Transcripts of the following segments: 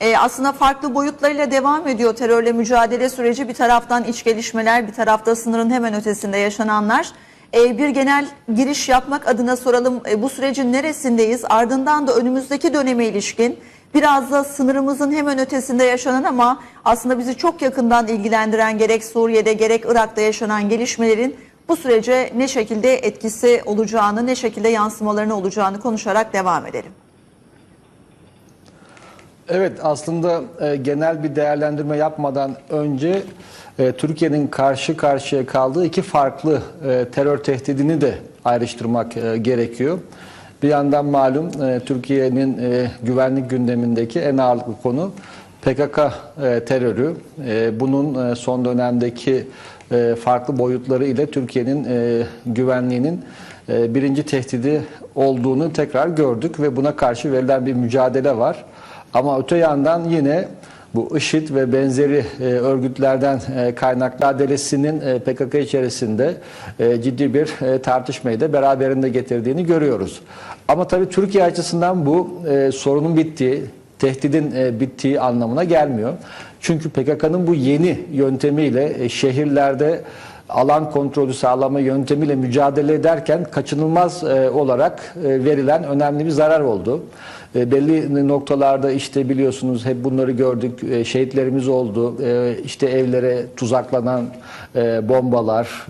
e, aslında farklı boyutlarıyla devam ediyor terörle mücadele süreci. Bir taraftan iç gelişmeler, bir tarafta sınırın hemen ötesinde yaşananlar. E, bir genel giriş yapmak adına soralım e, bu sürecin neresindeyiz? Ardından da önümüzdeki döneme ilişkin biraz da sınırımızın hemen ötesinde yaşanan ama aslında bizi çok yakından ilgilendiren gerek Suriye'de gerek Irak'ta yaşanan gelişmelerin bu sürece ne şekilde etkisi olacağını, ne şekilde yansımalarını olacağını konuşarak devam edelim. Evet aslında e, genel bir değerlendirme yapmadan önce e, Türkiye'nin karşı karşıya kaldığı iki farklı e, terör tehdidini de ayrıştırmak e, gerekiyor. Bir yandan malum e, Türkiye'nin e, güvenlik gündemindeki en ağırlıklı konu PKK e, terörü. E, bunun e, son dönemdeki e, farklı boyutları ile Türkiye'nin e, güvenliğinin e, birinci tehdidi olduğunu tekrar gördük ve buna karşı verilen bir mücadele var. Ama öte yandan yine bu IŞİD ve benzeri e, örgütlerden e, kaynaklı adalesinin e, PKK içerisinde e, ciddi bir e, tartışmayı da beraberinde getirdiğini görüyoruz. Ama tabii Türkiye açısından bu e, sorunun bittiği, tehdidin e, bittiği anlamına gelmiyor. Çünkü PKK'nın bu yeni yöntemiyle e, şehirlerde alan kontrolü sağlama yöntemiyle mücadele ederken kaçınılmaz e, olarak e, verilen önemli bir zarar oldu. E, belli noktalarda işte biliyorsunuz hep bunları gördük. E, şehitlerimiz oldu. E, işte evlere tuzaklanan bombalar,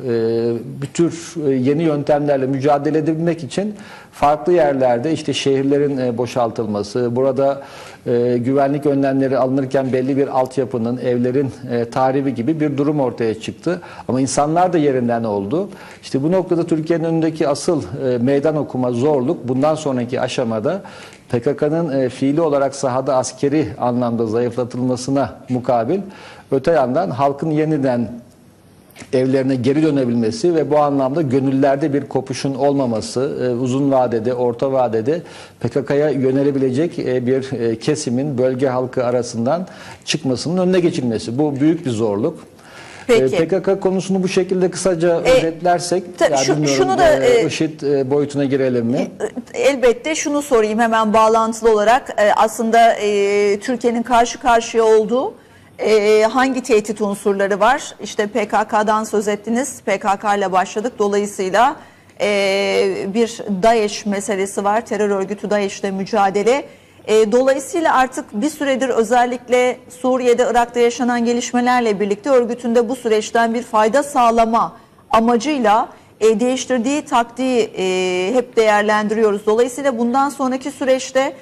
bir tür yeni yöntemlerle mücadele edebilmek için farklı yerlerde işte şehirlerin boşaltılması, burada e, güvenlik önlemleri alınırken belli bir altyapının, evlerin e, tahribi gibi bir durum ortaya çıktı. Ama insanlar da yerinden oldu. İşte bu noktada Türkiye'nin önündeki asıl e, meydan okuma zorluk bundan sonraki aşamada PKK'nın e, fiili olarak sahada askeri anlamda zayıflatılmasına mukabil öte yandan halkın yeniden evlerine geri dönebilmesi ve bu anlamda gönüllerde bir kopuşun olmaması, e, uzun vadede, orta vadede PKK'ya yönelebilecek e, bir e, kesimin bölge halkı arasından çıkmasının önüne geçilmesi. Bu büyük bir zorluk. Peki. PKK konusunu bu şekilde kısaca E, özetlersek, tabii ya şu- şunu da, e, e, IŞİD e, boyutuna girelim mi? Elbette şunu sorayım hemen bağlantılı olarak E, aslında e, Türkiye'nin karşı karşıya olduğu e, hangi tehdit unsurları var? İşte PKK'dan söz ettiniz. PKK ile başladık. Dolayısıyla e, bir DAEŞ meselesi var. Terör örgütü DAEŞ'le mücadele. E, dolayısıyla artık bir süredir özellikle Suriye'de, Irak'ta yaşanan gelişmelerle birlikte örgütünde bu süreçten bir fayda sağlama amacıyla e, değiştirdiği taktiği e, hep değerlendiriyoruz. Dolayısıyla bundan sonraki süreçte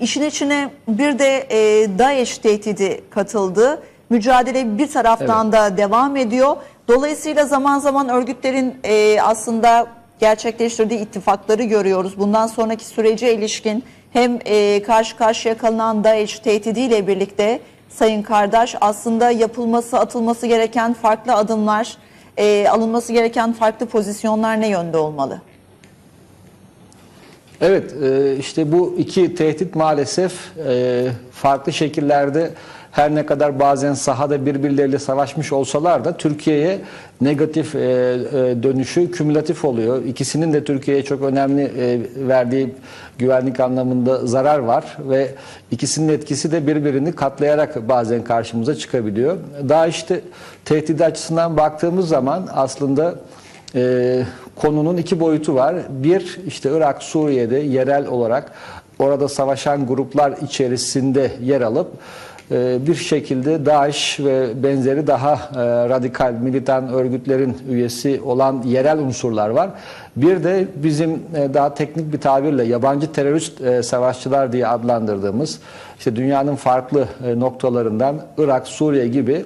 işin içine bir de e, DAEŞ tehdidi katıldı. Mücadele bir taraftan da devam ediyor. Dolayısıyla zaman zaman örgütlerin e, aslında gerçekleştirdiği ittifakları görüyoruz. Bundan sonraki sürece ilişkin hem e, karşı karşıya kalınan DAEŞ tehdidiyle birlikte Sayın Kardeş aslında yapılması, atılması gereken farklı adımlar, e, alınması gereken farklı pozisyonlar ne yönde olmalı? Evet, e, işte bu iki tehdit maalesef e, farklı şekillerde her ne kadar bazen sahada birbirleriyle savaşmış olsalar da Türkiye'ye negatif e, dönüşü kümülatif oluyor. İkisinin de Türkiye'ye çok önemli verdiği güvenlik anlamında zarar var ve ikisinin etkisi de birbirini katlayarak bazen karşımıza çıkabiliyor. Daha işte tehdidi açısından baktığımız zaman aslında konunun iki boyutu var. Bir işte Irak, Suriye'de yerel olarak orada savaşan gruplar içerisinde yer alıp e, bir şekilde DAEŞ ve benzeri daha e, radikal militan örgütlerin üyesi olan yerel unsurlar var. Bir de bizim e, daha teknik bir tabirle yabancı terörist savaşçılar diye adlandırdığımız işte dünyanın farklı noktalarından Irak, Suriye gibi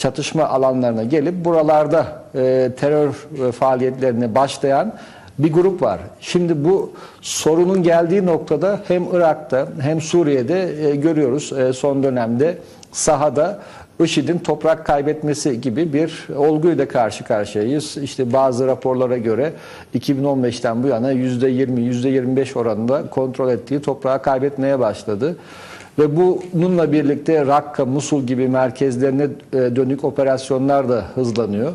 çatışma alanlarına gelip buralarda e, terör e, faaliyetlerine başlayan bir grup var. Şimdi bu sorunun geldiği noktada hem Irak'ta hem Suriye'de e, görüyoruz e, son dönemde sahada IŞİD'in toprak kaybetmesi gibi bir olguyla karşı karşıyayız. İşte bazı raporlara göre 2015'ten bu yana %20, %25 oranında kontrol ettiği toprağı kaybetmeye başladı. Ve bununla birlikte Rakka, Musul gibi merkezlerine e, dönük operasyonlar da hızlanıyor.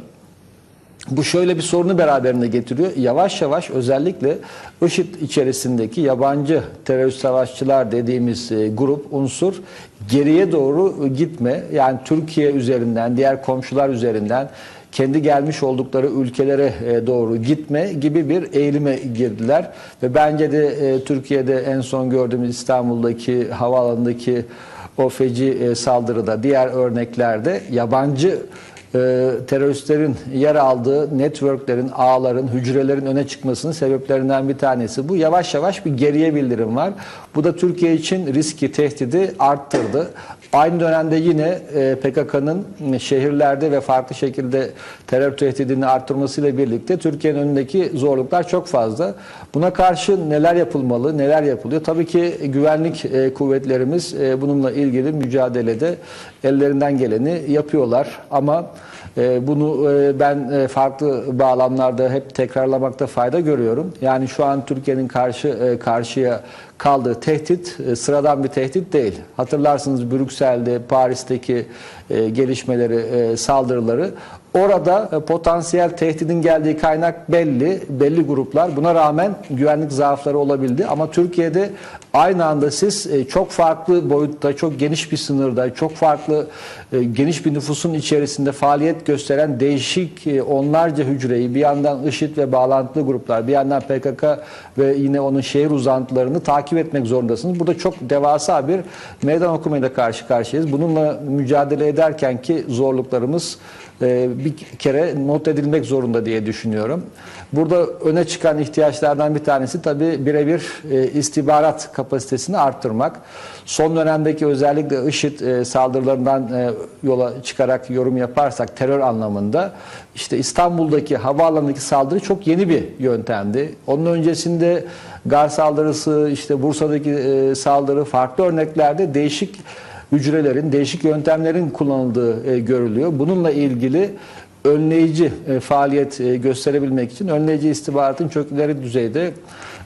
Bu şöyle bir sorunu beraberinde getiriyor. Yavaş yavaş özellikle IŞİD içerisindeki yabancı terörist savaşçılar dediğimiz e, grup, unsur geriye doğru gitme. Yani Türkiye üzerinden, diğer komşular üzerinden kendi gelmiş oldukları ülkelere e, doğru gitme gibi bir eğilime girdiler. Ve bence de e, Türkiye'de en son gördüğümüz İstanbul'daki havaalanındaki o feci e, saldırıda, diğer örneklerde yabancı e, teröristlerin yer aldığı networklerin, ağların, hücrelerin öne çıkmasının sebeplerinden bir tanesi. Bu yavaş yavaş bir geriye bildirim var. Bu da Türkiye için riski, tehdidi arttırdı. Aynı dönemde yine e, PKK'nın şehirlerde ve farklı şekilde terör tehdidini arttırmasıyla birlikte Türkiye'nin önündeki zorluklar çok fazla. Buna karşı neler yapılmalı, neler yapılıyor? Tabii ki güvenlik e, kuvvetlerimiz e, bununla ilgili mücadelede ellerinden geleni yapıyorlar. Ama bunu ben farklı bağlamlarda hep tekrarlamakta fayda görüyorum. Yani şu an Türkiye'nin karşı karşıya kaldığı tehdit e, sıradan bir tehdit değil. Hatırlarsınız Brüksel'de, Paris'teki e, gelişmeleri, e, saldırıları. Orada e, potansiyel tehdidin geldiği kaynak belli, belli gruplar. Buna rağmen güvenlik zaafları olabildi. Ama Türkiye'de aynı anda siz e, çok farklı boyutta, çok geniş bir sınırda, çok farklı e, geniş bir nüfusun içerisinde faaliyet gösteren değişik onlarca hücreyi bir yandan IŞİD ve bağlantılı gruplar, bir yandan PKK ve yine onun şehir uzantılarını takip etmek zorundasınız. Burada çok devasa bir meydan okumayla karşı karşıyayız. Bununla mücadele ederken ki zorluklarımız e, bir kere not edilmek zorunda diye düşünüyorum. Burada öne çıkan ihtiyaçlardan bir tanesi tabii birebir e, istihbarat kapasitesini arttırmak. Son dönemdeki özellikle IŞİD e, saldırılarından e, yola çıkarak yorum yaparsak terör anlamında işte İstanbul'daki havaalanındaki saldırı çok yeni bir yöntemdi. Onun öncesinde Gar saldırısı, işte Bursa'daki e, saldırı farklı örneklerde değişik hücrelerin, değişik yöntemlerin kullanıldığı e, görülüyor. Bununla ilgili önleyici e, faaliyet e, gösterebilmek için önleyici istihbaratın çok ileri düzeyde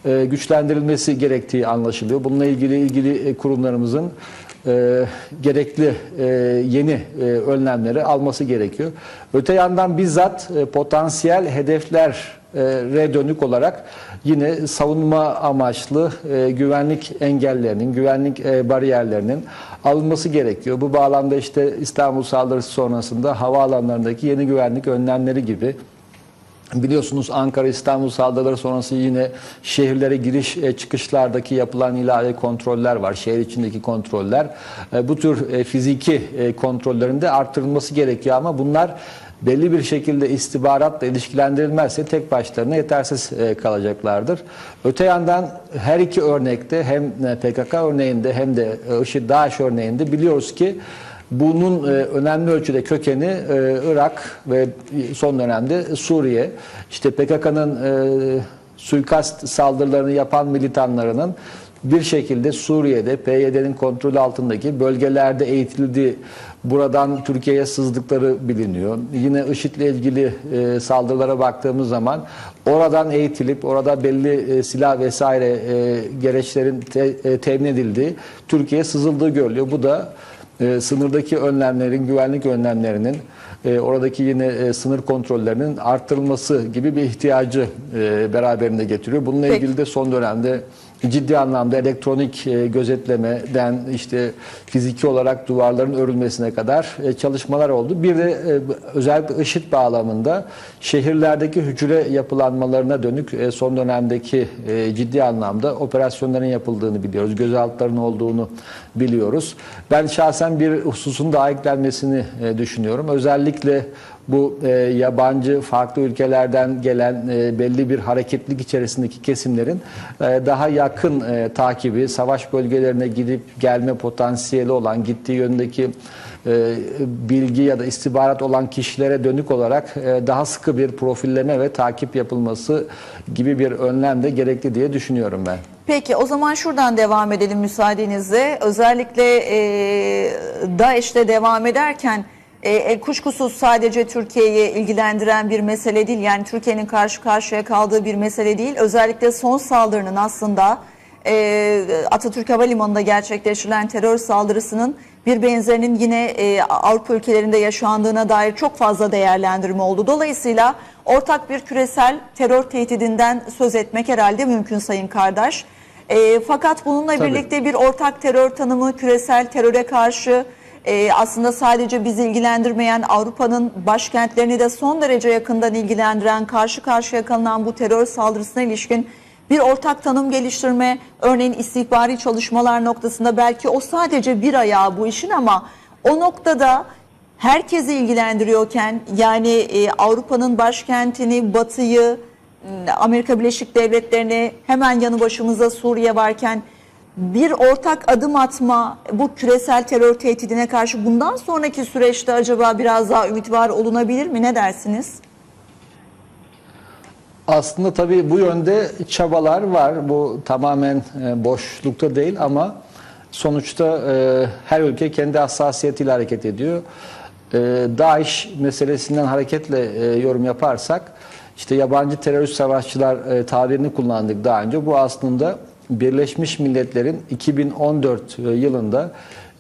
e, güçlendirilmesi gerektiği anlaşılıyor. Bununla ilgili ilgili kurumlarımızın gerekli yeni önlemleri alması gerekiyor. Öte yandan bizzat potansiyel hedeflere dönük olarak yine savunma amaçlı e, güvenlik engellerinin, güvenlik e, bariyerlerinin alınması gerekiyor. Bu bağlamda işte İstanbul saldırısı sonrasında havaalanlarındaki yeni güvenlik önlemleri gibi Biliyorsunuz Ankara İstanbul saldırıları sonrası yine şehirlere giriş e, çıkışlardaki yapılan ilave kontroller var. Şehir içindeki kontroller. E, Bu tür e, fiziki e, kontrollerin de arttırılması gerekiyor ama bunlar belli bir şekilde istihbaratla ilişkilendirilmezse tek başlarına yetersiz e, kalacaklardır. Öte yandan her iki örnekte hem e, PKK örneğinde hem de e, IŞİD DAEŞ örneğinde biliyoruz ki bunun önemli ölçüde kökeni Irak ve son dönemde Suriye. İşte PKK'nın suikast saldırılarını yapan militanlarının bir şekilde Suriye'de PYD'nin kontrolü altındaki bölgelerde eğitildiği buradan Türkiye'ye sızdıkları biliniyor. Yine IŞİD'le ilgili e, saldırılara baktığımız zaman oradan eğitilip orada belli e, silah vesaire e, gereçlerin te, e, temin edildiği Türkiye'ye sızıldığı görülüyor. Bu da e, sınırdaki önlemlerin, güvenlik önlemlerinin, e, oradaki yine e, sınır kontrollerinin arttırılması gibi bir ihtiyacı e, beraberinde getiriyor. Bununla Peki. ilgili de son dönemde ciddi anlamda elektronik e, gözetlemeden işte fiziki olarak duvarların örülmesine kadar e, çalışmalar oldu. Bir de e, özellikle IŞİD bağlamında şehirlerdeki hücre yapılanmalarına dönük son dönemdeki ciddi anlamda operasyonların yapıldığını biliyoruz. Gözaltıların olduğunu biliyoruz. Ben şahsen bir hususun daha eklenmesini düşünüyorum. Özellikle bu e, yabancı farklı ülkelerden gelen e, belli bir hareketlik içerisindeki kesimlerin e, daha yakın e, takibi, savaş bölgelerine gidip gelme potansiyeli olan, gittiği yöndeki e, bilgi ya da istihbarat olan kişilere dönük olarak e, daha sıkı bir profilleme ve takip yapılması gibi bir önlem de gerekli diye düşünüyorum ben. Peki o zaman şuradan devam edelim müsaadenizle. Özellikle e, DAEŞ'te devam ederken e, e, kuşkusuz sadece Türkiye'yi ilgilendiren bir mesele değil. Yani Türkiye'nin karşı karşıya kaldığı bir mesele değil. Özellikle son saldırının aslında e, Atatürk Havalimanı'nda gerçekleştirilen terör saldırısının bir benzerinin yine e, Avrupa ülkelerinde yaşandığına dair çok fazla değerlendirme oldu. Dolayısıyla ortak bir küresel terör tehdidinden söz etmek herhalde mümkün Sayın Kardeş. E, fakat bununla Tabii. birlikte bir ortak terör tanımı, küresel teröre karşı e, aslında sadece bizi ilgilendirmeyen Avrupa'nın başkentlerini de son derece yakından ilgilendiren, karşı karşıya kalınan bu terör saldırısına ilişkin bir ortak tanım geliştirme, örneğin istihbari çalışmalar noktasında belki o sadece bir ayağı bu işin ama o noktada herkesi ilgilendiriyorken yani e, Avrupa'nın başkentini, Batı'yı, Amerika Birleşik Devletleri'ni hemen yanı başımızda Suriye varken bir ortak adım atma bu küresel terör tehdidine karşı bundan sonraki süreçte acaba biraz daha ümit var olunabilir mi? Ne dersiniz? Aslında tabii bu yönde çabalar var. Bu tamamen e, boşlukta değil ama sonuçta e, her ülke kendi hassasiyetiyle hareket ediyor. E, DAEŞ meselesinden hareketle yorum yaparsak işte yabancı terörist savaşçılar tabirini kullandık daha önce. Bu aslında Birleşmiş Milletler'in 2014 yılında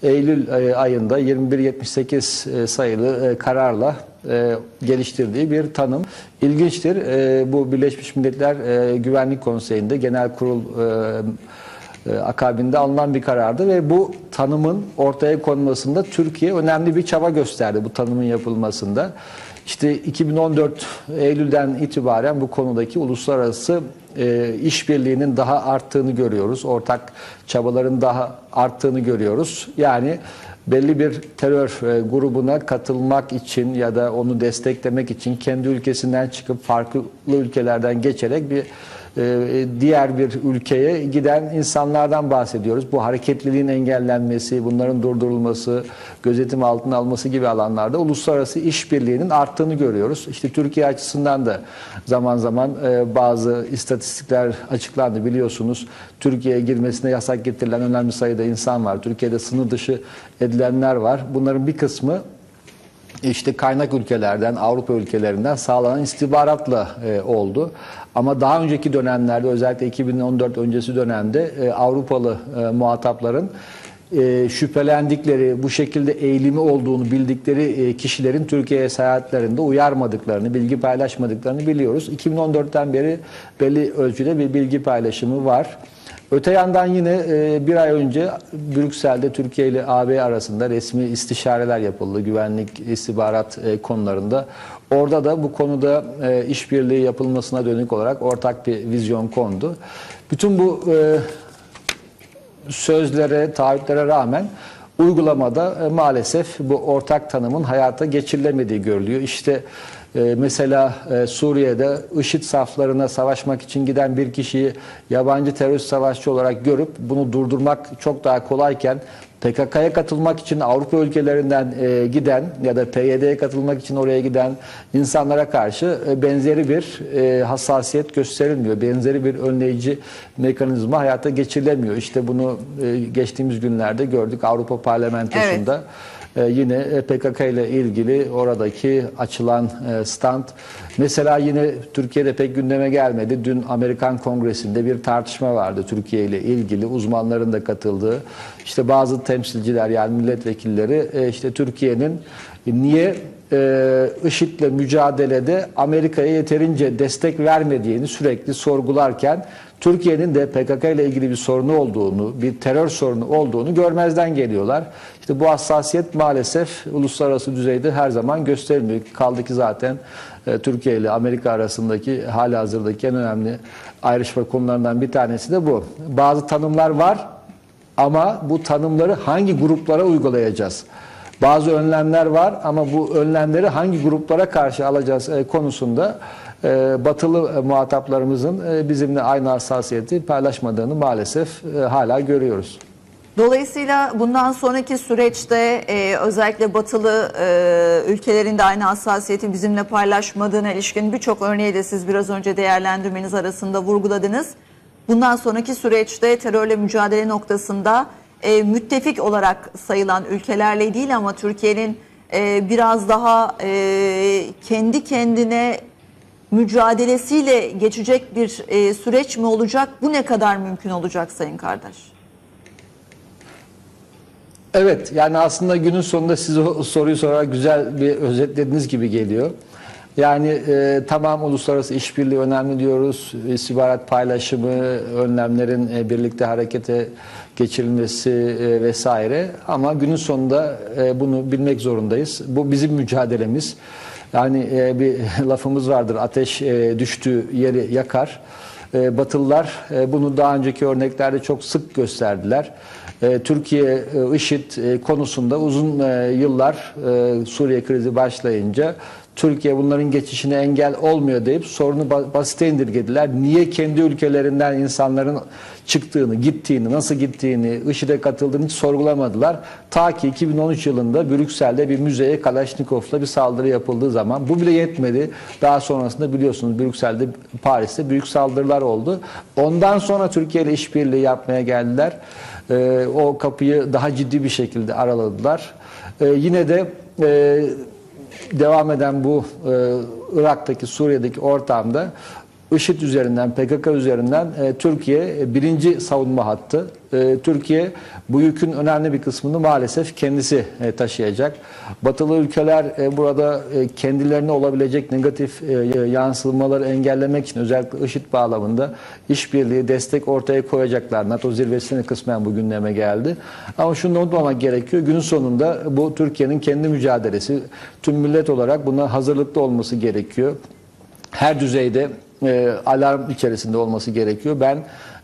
Eylül e, ayında 2178 e, sayılı e, kararla e, geliştirdiği bir tanım. İlginçtir. E, Bu Birleşmiş Milletler e, Güvenlik Konseyi'nde genel kurul e, e, akabinde alınan bir karardı ve bu tanımın ortaya konmasında Türkiye önemli bir çaba gösterdi bu tanımın yapılmasında. İşte 2014 Eylül'den itibaren bu konudaki uluslararası e, işbirliğinin daha arttığını görüyoruz. Ortak çabaların daha arttığını görüyoruz. Yani belli bir terör e, grubuna katılmak için ya da onu desteklemek için kendi ülkesinden çıkıp farklı ülkelerden geçerek bir diğer bir ülkeye giden insanlardan bahsediyoruz. Bu hareketliliğin engellenmesi, bunların durdurulması, gözetim altına alması gibi alanlarda uluslararası işbirliğinin arttığını görüyoruz. İşte Türkiye açısından da zaman zaman e, bazı istatistikler açıklandı biliyorsunuz. Türkiye'ye girmesine yasak getirilen önemli sayıda insan var. Türkiye'de sınır dışı edilenler var. Bunların bir kısmı işte kaynak ülkelerden, Avrupa ülkelerinden sağlanan istihbaratla e, oldu. Ama daha önceki dönemlerde özellikle 2014 öncesi dönemde e, Avrupalı e, muhatapların e, şüphelendikleri, bu şekilde eğilimi olduğunu bildikleri e, kişilerin Türkiye'ye seyahatlerinde uyarmadıklarını, bilgi paylaşmadıklarını biliyoruz. 2014'ten beri belli ölçüde bir bilgi paylaşımı var. Öte yandan yine e, bir ay önce Brüksel'de Türkiye ile AB arasında resmi istişareler yapıldı güvenlik istihbarat e, konularında. Orada da bu konuda e, işbirliği yapılmasına dönük olarak ortak bir vizyon kondu. Bütün bu sözlere, taahhütlere rağmen uygulamada maalesef bu ortak tanımın hayata geçirilemediği görülüyor. İşte e, mesela e, Suriye'de IŞİD saflarına savaşmak için giden bir kişiyi yabancı terörist savaşçı olarak görüp bunu durdurmak çok daha kolayken PKK'ya katılmak için Avrupa ülkelerinden e, giden ya da PYD'ye katılmak için oraya giden insanlara karşı e, benzeri bir hassasiyet gösterilmiyor. Benzeri bir önleyici mekanizma hayata geçirilemiyor. İşte bunu geçtiğimiz günlerde gördük Avrupa Parlamentosu'nda. E, yine PKK ile ilgili oradaki açılan e, stand. Mesela yine Türkiye'de pek gündeme gelmedi. Dün Amerikan Kongresi'nde bir tartışma vardı Türkiye ile ilgili uzmanların da katıldığı. İşte bazı temsilciler yani milletvekilleri e, işte Türkiye'nin niye e, IŞİD'le mücadelede Amerika'ya yeterince destek vermediğini sürekli sorgularken Türkiye'nin de PKK ile ilgili bir sorunu olduğunu, bir terör sorunu olduğunu görmezden geliyorlar. İşte bu hassasiyet maalesef uluslararası düzeyde her zaman gösterilmiyor. Kaldı ki zaten e, Türkiye ile Amerika arasındaki hali hazırdaki en önemli ayrışma konularından bir tanesi de bu. Bazı tanımlar var ama bu tanımları hangi gruplara uygulayacağız? Bazı önlemler var ama bu önlemleri hangi gruplara karşı alacağız e, konusunda e, batılı e, muhataplarımızın bizimle aynı hassasiyeti paylaşmadığını maalesef hala görüyoruz. Dolayısıyla bundan sonraki süreçte e, özellikle batılı e, ülkelerin de aynı hassasiyeti bizimle paylaşmadığına ilişkin birçok örneği de siz biraz önce değerlendirmeniz arasında vurguladınız. Bundan sonraki süreçte terörle mücadele noktasında e, müttefik olarak sayılan ülkelerle değil ama Türkiye'nin e, biraz daha e, kendi kendine mücadelesiyle geçecek bir e, süreç mi olacak? Bu ne kadar mümkün olacak Sayın Kardeş? Evet yani aslında günün sonunda siz o soruyu sorarak güzel bir özetlediğiniz gibi geliyor. Yani e, tamam uluslararası işbirliği önemli diyoruz. İstihbarat paylaşımı, önlemlerin e, birlikte harekete geçirilmesi e, vesaire. Ama günün sonunda e, bunu bilmek zorundayız. Bu bizim mücadelemiz. Yani e, bir lafımız vardır ateş e, düştüğü yeri yakar. E, Batılılar bunu daha önceki örneklerde çok sık gösterdiler. Türkiye e, IŞİD konusunda uzun yıllar Suriye krizi başlayınca Türkiye bunların geçişine engel olmuyor deyip sorunu ba- basite indirgediler. Niye kendi ülkelerinden insanların çıktığını, gittiğini, nasıl gittiğini, IŞİD'e katıldığını hiç sorgulamadılar. Ta ki 2013 yılında Brüksel'de bir müzeye Kalaşnikov'la bir saldırı yapıldığı zaman bu bile yetmedi. Daha sonrasında biliyorsunuz Brüksel'de, Paris'te büyük saldırılar oldu. Ondan sonra Türkiye ile işbirliği yapmaya geldiler. Ee, o kapıyı daha ciddi bir şekilde araladılar. Ee, yine de e, devam eden bu e, Irak'taki, Suriye'deki ortamda IŞİD üzerinden, PKK üzerinden e, Türkiye e, birinci savunma hattı. E, Türkiye bu yükün önemli bir kısmını maalesef kendisi e, taşıyacak. Batılı ülkeler e, burada e, kendilerine olabilecek negatif e, yansımaları engellemek için özellikle IŞİD bağlamında işbirliği, destek ortaya koyacaklar. NATO zirvesine kısmen bu gündeme geldi. Ama şunu unutmamak gerekiyor. Günün sonunda bu Türkiye'nin kendi mücadelesi. Tüm millet olarak buna hazırlıklı olması gerekiyor her düzeyde alarm içerisinde olması gerekiyor. Ben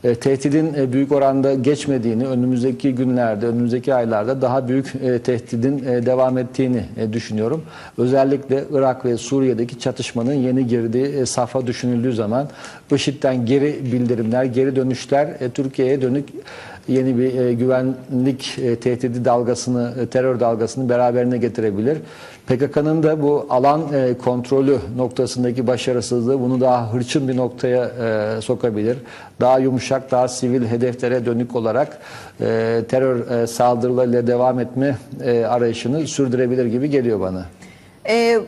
e, tehdidin e, büyük oranda geçmediğini, önümüzdeki günlerde, önümüzdeki aylarda daha büyük e, tehdidin e, devam ettiğini e, düşünüyorum. Özellikle Irak ve Suriye'deki çatışmanın yeni girdiği e, safha düşünüldüğü zaman IŞİD'den geri bildirimler, geri dönüşler e, Türkiye'ye dönük yeni bir e, güvenlik e, tehdidi dalgasını, e, terör dalgasını beraberine getirebilir. PKK'nın da bu alan e, kontrolü noktasındaki başarısızlığı bunu daha hırçın bir noktaya e, sokabilir. Daha yumuşak, daha sivil hedeflere dönük olarak e, terör e, saldırılarıyla devam etme e, arayışını sürdürebilir gibi geliyor bana. Ee,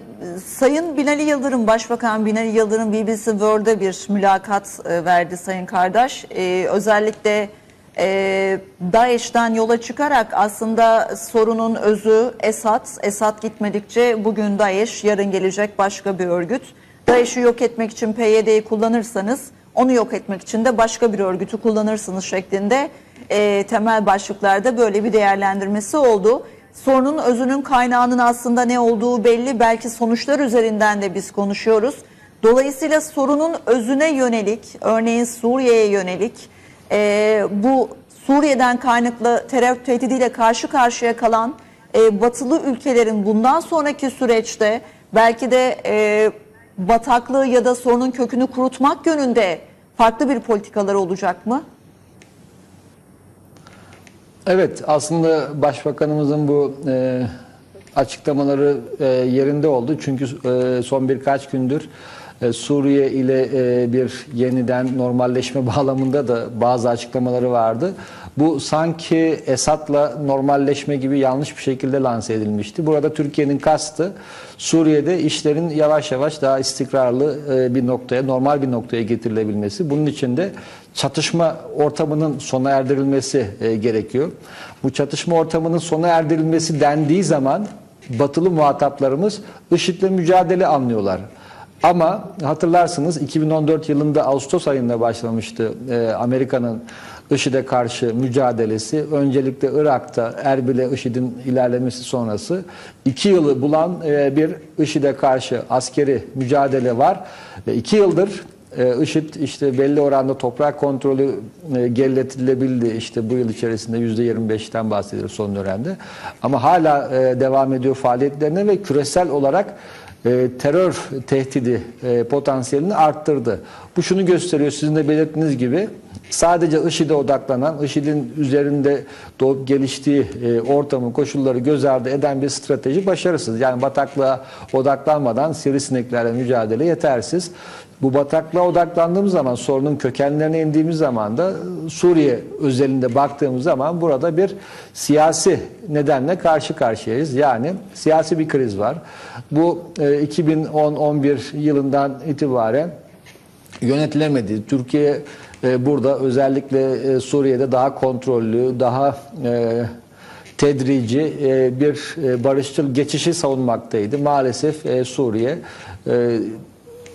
Sayın Binali Yıldırım, Başbakan Binali Yıldırım BBC World'e bir mülakat e, verdi Sayın Kardeş. Ee, özellikle e, DAEŞ'ten yola çıkarak aslında sorunun özü Esad. Esad gitmedikçe bugün DAEŞ, yarın gelecek başka bir örgüt. DAEŞ'i yok etmek için PYD'yi kullanırsanız onu yok etmek için de başka bir örgütü kullanırsınız şeklinde e, temel başlıklarda böyle bir değerlendirmesi oldu. Sorunun özünün kaynağının aslında ne olduğu belli. Belki sonuçlar üzerinden de biz konuşuyoruz. Dolayısıyla sorunun özüne yönelik, örneğin Suriye'ye yönelik, e, bu Suriye'den kaynaklı terör tehdidiyle karşı karşıya kalan e, batılı ülkelerin bundan sonraki süreçte belki de e, bataklığı ya da sorunun kökünü kurutmak yönünde farklı bir politikaları olacak mı? Evet, aslında Başbakanımızın bu e, açıklamaları e, yerinde oldu. Çünkü e, son birkaç gündür Suriye ile e, bir yeniden normalleşme bağlamında da bazı açıklamaları vardı. Bu sanki Esad'la normalleşme gibi yanlış bir şekilde lanse edilmişti. Burada Türkiye'nin kastı Suriye'de işlerin yavaş yavaş daha istikrarlı e, bir noktaya, normal bir noktaya getirilebilmesi. Bunun için de çatışma ortamının sona erdirilmesi e, gerekiyor. Bu çatışma ortamının sona erdirilmesi dendiği zaman batılı muhataplarımız IŞİD'le mücadele anlıyorlar. Ama hatırlarsınız 2014 yılında Ağustos ayında başlamıştı e, Amerika'nın IŞİD'e karşı mücadelesi. Öncelikle Irak'ta Erbil'e IŞİD'in ilerlemesi sonrası iki yılı bulan e, bir IŞİD'e karşı askeri mücadele var. Ve iki yıldır e, IŞİD işte belli oranda toprak kontrolü e, geriletilebildi. İşte bu yıl içerisinde %25'ten bahsediyoruz son dönemde. Ama hala e, devam ediyor faaliyetlerine ve küresel olarak e, terör tehdidi e, potansiyelini arttırdı. Bu şunu gösteriyor sizin de belirttiğiniz gibi sadece IŞİD'e odaklanan, IŞİD'in üzerinde doğup geliştiği e, ortamı, koşulları göz ardı eden bir strateji başarısız. Yani bataklığa odaklanmadan sivrisineklerle mücadele yetersiz. Bu bataklığa odaklandığımız zaman, sorunun kökenlerine indiğimiz zaman da Suriye özelinde baktığımız zaman burada bir siyasi nedenle karşı karşıyayız. Yani siyasi bir kriz var. Bu e, 2010-11 yılından itibaren yönetilemedi. Türkiye e, burada özellikle e, Suriye'de daha kontrollü, daha e, tedrici e, bir e, barışçıl geçişi savunmaktaydı. Maalesef e, Suriye e,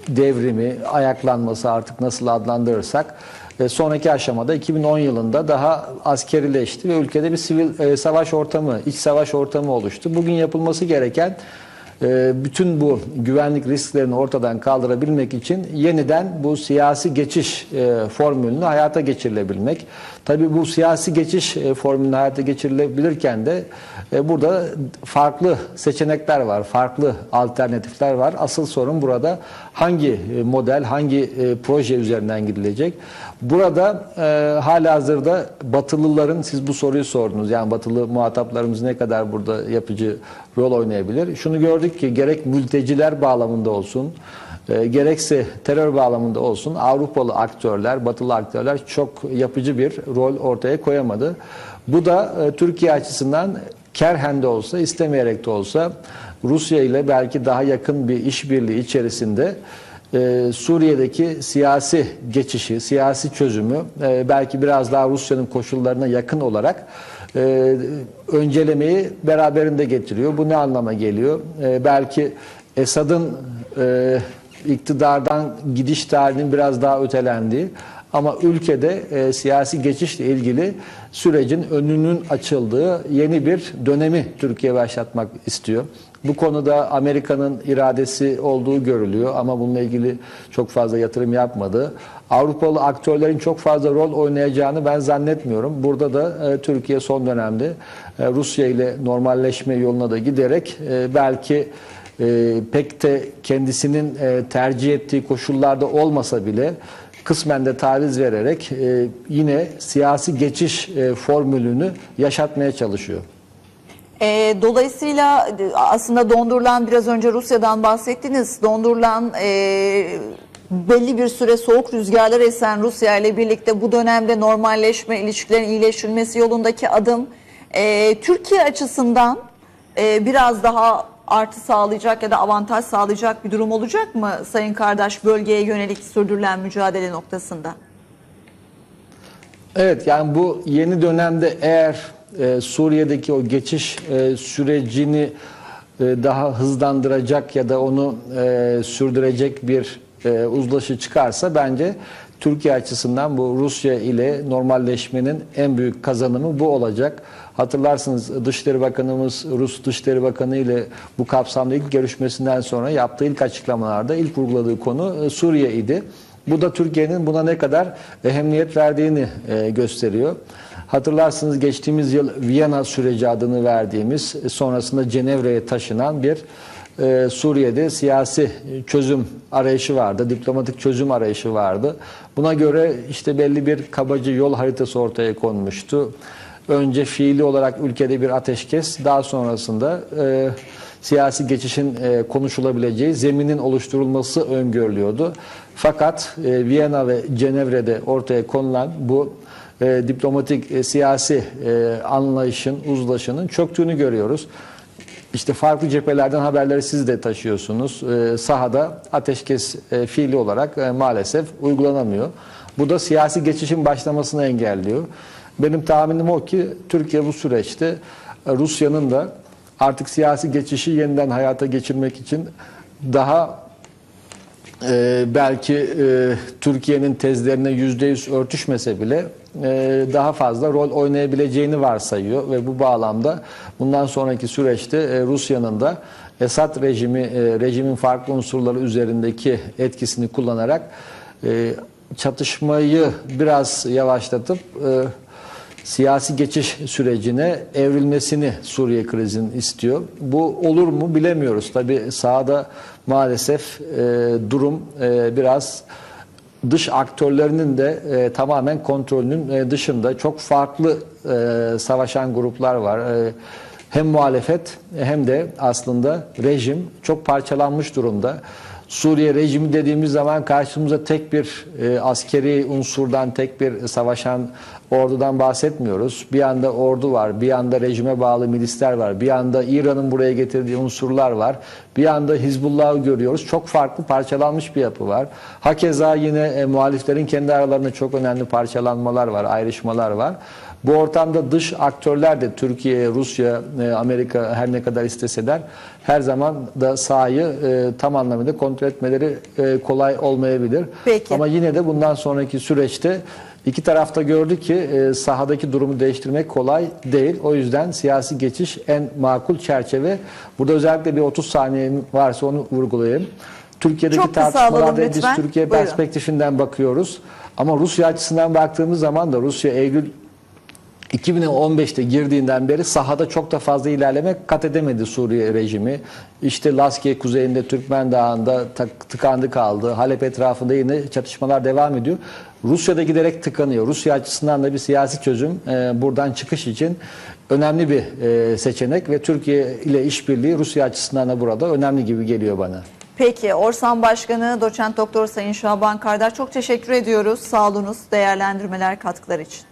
devrimi, ayaklanması artık nasıl adlandırırsak e, sonraki aşamada 2010 yılında daha askerileşti ve ülkede bir sivil e, savaş ortamı, iç savaş ortamı oluştu. Bugün yapılması gereken bütün bu güvenlik risklerini ortadan kaldırabilmek için yeniden bu siyasi geçiş e, formülünü hayata geçirilebilmek. Tabii bu siyasi geçiş e, formülünü hayata geçirilebilirken de e, burada farklı seçenekler var, farklı alternatifler var. Asıl sorun burada hangi model, hangi proje üzerinden gidilecek? Burada e, hala hazırda Batılıların, siz bu soruyu sordunuz. Yani Batılı muhataplarımız ne kadar burada yapıcı rol oynayabilir? Şunu gördük ki gerek mülteciler bağlamında olsun, e, gerekse terör bağlamında olsun Avrupalı aktörler, Batılı aktörler çok yapıcı bir rol ortaya koyamadı. Bu da e, Türkiye açısından kerhen de olsa, istemeyerek de olsa Rusya ile belki daha yakın bir işbirliği içerisinde e, Suriye'deki siyasi geçişi, siyasi çözümü e, belki biraz daha Rusya'nın koşullarına yakın olarak e, öncelemeyi beraberinde getiriyor. Bu ne anlama geliyor? E, belki Esad'ın e, iktidardan gidiş tarihinin biraz daha ötelendiği ama ülkede e, siyasi geçişle ilgili sürecin önünün açıldığı yeni bir dönemi Türkiye başlatmak istiyor. Bu konuda Amerika'nın iradesi olduğu görülüyor ama bununla ilgili çok fazla yatırım yapmadı. Avrupalı aktörlerin çok fazla rol oynayacağını ben zannetmiyorum. Burada da e, Türkiye son dönemde e, Rusya ile normalleşme yoluna da giderek e, belki e, pek de kendisinin e, tercih ettiği koşullarda olmasa bile kısmen de taviz vererek e, yine siyasi geçiş e, formülünü yaşatmaya çalışıyor. E, dolayısıyla aslında dondurulan biraz önce Rusya'dan bahsettiniz. Dondurulan e, belli bir süre soğuk rüzgarlar esen Rusya ile birlikte bu dönemde normalleşme, ilişkilerin iyileştirilmesi yolundaki adım e, Türkiye açısından e, biraz daha artı sağlayacak ya da avantaj sağlayacak bir durum olacak mı Sayın Kardeş bölgeye yönelik sürdürülen mücadele noktasında? Evet yani bu yeni dönemde eğer e, Suriye'deki o geçiş e, sürecini e, daha hızlandıracak ya da onu e, sürdürecek bir e, uzlaşı çıkarsa bence Türkiye açısından bu Rusya ile normalleşmenin en büyük kazanımı bu olacak. Hatırlarsınız Dışişleri Bakanımız Rus Dışişleri Bakanı ile bu kapsamda ilk görüşmesinden sonra yaptığı ilk açıklamalarda ilk vurguladığı konu e, Suriye idi. Bu da Türkiye'nin buna ne kadar ehemmiyet verdiğini e, gösteriyor. Hatırlarsınız geçtiğimiz yıl Viyana süreci adını verdiğimiz e, sonrasında Cenevre'ye taşınan bir e, Suriye'de siyasi çözüm arayışı vardı, diplomatik çözüm arayışı vardı. Buna göre işte belli bir kabacı yol haritası ortaya konmuştu. Önce fiili olarak ülkede bir ateşkes, daha sonrasında e, siyasi geçişin e, konuşulabileceği zeminin oluşturulması öngörülüyordu. Fakat e, Viyana ve Cenevre'de ortaya konulan bu e, diplomatik e, siyasi e, anlayışın, uzlaşının çöktüğünü görüyoruz. İşte farklı cephelerden haberleri siz de taşıyorsunuz. E, sahada ateşkes e, fiili olarak e, maalesef uygulanamıyor. Bu da siyasi geçişin başlamasını engelliyor. Benim tahminim o ki Türkiye bu süreçte e, Rusya'nın da artık siyasi geçişi yeniden hayata geçirmek için daha e, belki e, Türkiye'nin tezlerine yüzde yüz örtüşmese bile daha fazla rol oynayabileceğini varsayıyor ve bu bağlamda bundan sonraki süreçte e, Rusya'nın da Esad rejimi e, rejimin farklı unsurları üzerindeki etkisini kullanarak e, çatışmayı biraz yavaşlatıp e, siyasi geçiş sürecine evrilmesini Suriye krizinin istiyor. Bu olur mu bilemiyoruz. Tabi sahada maalesef e, durum e, biraz dış aktörlerinin de e, tamamen kontrolünün e, dışında çok farklı e, savaşan gruplar var. E, hem muhalefet hem de aslında rejim çok parçalanmış durumda. Suriye rejimi dediğimiz zaman karşımıza tek bir e, askeri unsurdan, tek bir savaşan ordudan bahsetmiyoruz. Bir yanda ordu var, bir yanda rejime bağlı milisler var, bir yanda İran'ın buraya getirdiği unsurlar var, bir yanda Hizbullah'ı görüyoruz. Çok farklı parçalanmış bir yapı var. Hakeza yine e, muhaliflerin kendi aralarında çok önemli parçalanmalar var, ayrışmalar var. Bu ortamda dış aktörler de Türkiye, Rusya, e, Amerika her ne kadar isteseler her zaman da sahayı e, tam anlamıyla kontrol etmeleri e, kolay olmayabilir. Peki. Ama yine de bundan sonraki süreçte iki tarafta gördü ki e, sahadaki durumu değiştirmek kolay değil. O yüzden siyasi geçiş en makul çerçeve. Burada özellikle bir 30 saniye varsa onu vurgulayayım. Türkiye'deki Çok tartışmalarda biz. Türkiye Buyurun. perspektifinden bakıyoruz. Ama Rusya açısından baktığımız zaman da Rusya Eylül 2015'te girdiğinden beri sahada çok da fazla ilerleme kat edemedi Suriye rejimi. İşte Laskiye kuzeyinde Türkmen Dağı'nda tıkandı kaldı. Halep etrafında yine çatışmalar devam ediyor. Rusya'da giderek tıkanıyor. Rusya açısından da bir siyasi çözüm e, buradan çıkış için önemli bir e, seçenek ve Türkiye ile işbirliği Rusya açısından da burada önemli gibi geliyor bana. Peki Orsan Başkanı Doçent Doktor Sayın Şaban Kardar çok teşekkür ediyoruz. Sağ olunuz değerlendirmeler katkılar için.